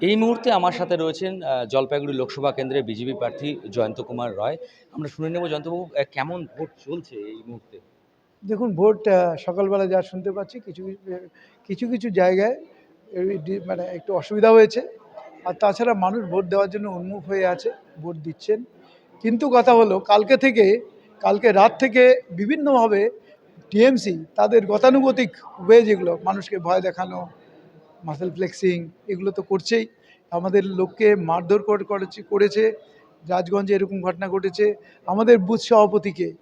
এই মুহূর্তে আমার সাথে রয়েছেন জলপাইগুড়ি লোকসভা কেন্দ্রের বিজেপি প্রার্থী জয়ন্ত কুমার রায়। আমরা শুনে নেব জয়ন্তবাবু কেমন ভোট চলছে এই মুহূর্তে? দেখুন, ভোট সকালবেলা যা শুনতে পাচ্ছি, কিছু- কিছু কিছু জায়গায় মানে একটু অসুবিধা হয়েছে। আর তাছাড়া মানুষ ভোট দেওয়ার জন্য উন্মুখ হয়ে আছে, ভোট দিচ্ছেন। কিন্তু কথা হলো, কালকে থেকে, কালকে রাত থেকে বিভিন্নভাবে টিএমসি তাদের গতানুগতিক ওয়ে যেগুলো, মানুষকে ভয় দেখানো মাসেল ফ্লেক্সিং এগুলো তো করছেই। আমাদের লোককে মারধর কর- করেছে রাজগঞ্জে এরকম ঘটনা ঘটেছে। আমাদের বুথ সভাপতিকে,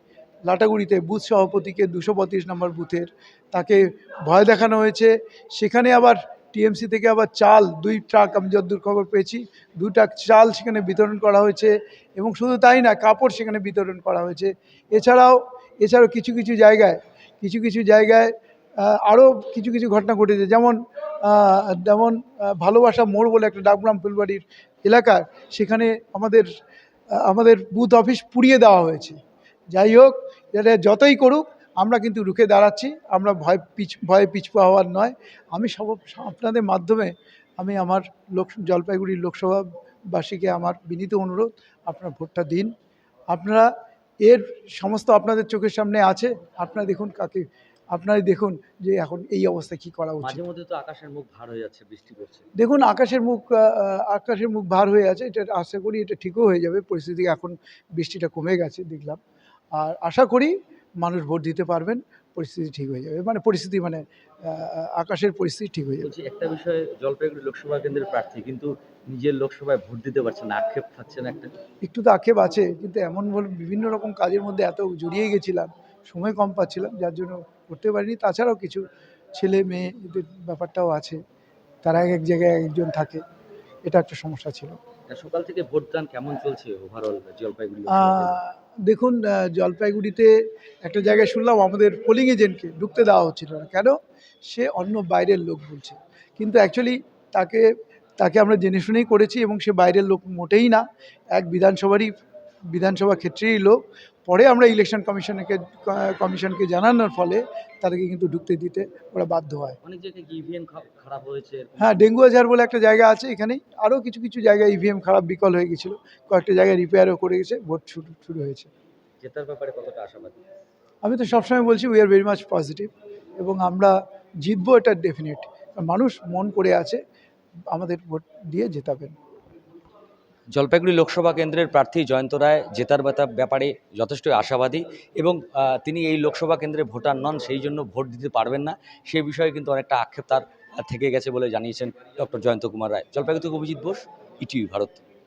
লাটাগুড়িতে বুথ সভাপতিকে দুশো বত্রিশ নম্বর বুথের, তাকে ভয় দেখানো হয়েছে। সেখানে আবার টিএমসি থেকে আবার চাল, দুই ট্রাক আমি যতদূর খবর পেয়েছি, দু ট্রাক চাল সেখানে বিতরণ করা হয়েছে এবং শুধু তাই না, কাপড় সেখানে বিতরণ করা হয়েছে। এছাড়াও এছাড়াও কিছু কিছু জায়গায়, কিছু কিছু জায়গায় আরও কিছু কিছু ঘটনা ঘটেছে। যেমন যেমন ভালোবাসা মোড় বলে একটা ডাকগ্রাম ফুলবাড়ির এলাকার সেখানে আমাদের আমাদের বুথ অফিস পুড়িয়ে দেওয়া হয়েছে। যাই হোক, এটা যতই করুক, আমরা কিন্তু রুখে দাঁড়াচ্ছি, আমরা ভয় পিছ, ভয়ে পিছপা হওয়ার নয়। আমি সব, আপনাদের মাধ্যমে আমি আমার লোক জলপাইগুড়ির লোকসভাবাসীকে আমার বিনীত অনুরোধ, আপনার ভোটটা দিন। আপনারা, এর সমস্ত আপনাদের চোখের সামনে আছে, আপনারা দেখুন কাকে আপনারাই দেখুন যে এখন এই অবস্থায় কী করা উচিত। মাঝে মধ্যে তো আকাশের মুখ ভার হয়ে যাচ্ছে বৃষ্টি পড়ছে। দেখুন আকাশের মুখ আকাশের মুখ ভার হয়ে আছে এটা আশা করি এটা ঠিকও হয়ে যাবে পরিস্থিতি এখন বৃষ্টিটা কমে গেছে দেখলাম। আর আশা করি মানুষ ভোট দিতে পারবেন পরিস্থিতি ঠিক হয়ে যাবে মানে পরিস্থিতি মানে আকাশের পরিস্থিতি ঠিক হয়ে যাবে। একটা বিষয়ে জলপাইগুড়ি লোকসভা কেন্দ্রের প্রার্থী কিন্তু নিজের লোকসভায় ভোট দিতে পারছেন না আক্ষেপ থাকছেন একটা। একটু তো আক্ষেপ আছে কিন্তু এমন বিভিন্ন রকম কাজের মধ্যে এত জড়িয়ে গেছিলাম সময় কম পাচ্ছিলাম যার জন্য করতে পারিনি। তাছাড়াও কিছু ছেলে মেয়ে এদের ব্যাপারটাও আছে। তারা এক এক জায়গায় একজন থাকে। এটা একটা সমস্যা ছিল। সকাল থেকে ভোটদান কেমন চলছে ওভারঅল জলপাইগুড়ি দেখুন জলপাইগুড়িতে একটা জায়গায় শুনলাম আমাদের পোলিং এজেন্টকে ঢুকতে দেওয়া হচ্ছিল না। কেন? সে অন্য বাইরের লোক বলছে। কিন্তু অ্যাকচুয়ালি তাকে তাকে আমরা জেনে শুনেই করেছি এবং সে বাইরের লোক মোটেই না। এক বিধানসভারই বিধানসভা ক্ষেত্রেরই লোক পরে আমরা ইলেকশন কমিশনকে কমিশনকে জানানোর ফলে তাদেরকে কিন্তু ঢুকতে দিতে ওরা বাধ্য হয়। অনেক জায়গায় ইভিএম খারাপ হয়েছে হ্যাঁ ডেঙ্গু আজহার বলে একটা জায়গা আছে এখানেই। আরও কিছু কিছু জায়গায় ইভিএম খারাপ বিকল হয়ে গেছিল। কয়েকটা জায়গায় রিপেয়ারও করে গেছে ভোট শুরু শুরু হয়েছে। জেতার ব্যাপারে কতটা আশাবাদী? আমি তো সবসময় বলছি we are very much positive এবং আমরা জিতবো এটা ডেফিনেট মানুষ মন করে আছে আমাদের ভোট দিয়ে জেতাবেন। জলপাইগুড়ি লোকসভা কেন্দ্রের প্রার্থী জয়ন্ত রায় জেতার বেতার ব্যাপারে যথেষ্ট আশাবাদী এবং তিনি এই লোকসভা কেন্দ্রে ভোটার নন, সেই জন্য ভোট দিতে পারবেন না। সে বিষয়ে কিন্তু অনেকটা আক্ষেপ তার থেকে গেছে বলে জানিয়েছেন ডক্টর জয়ন্ত কুমার রায়। জলপাইগুড়ি থেকে অভিজিৎ বোস, ইটিভি ভারত।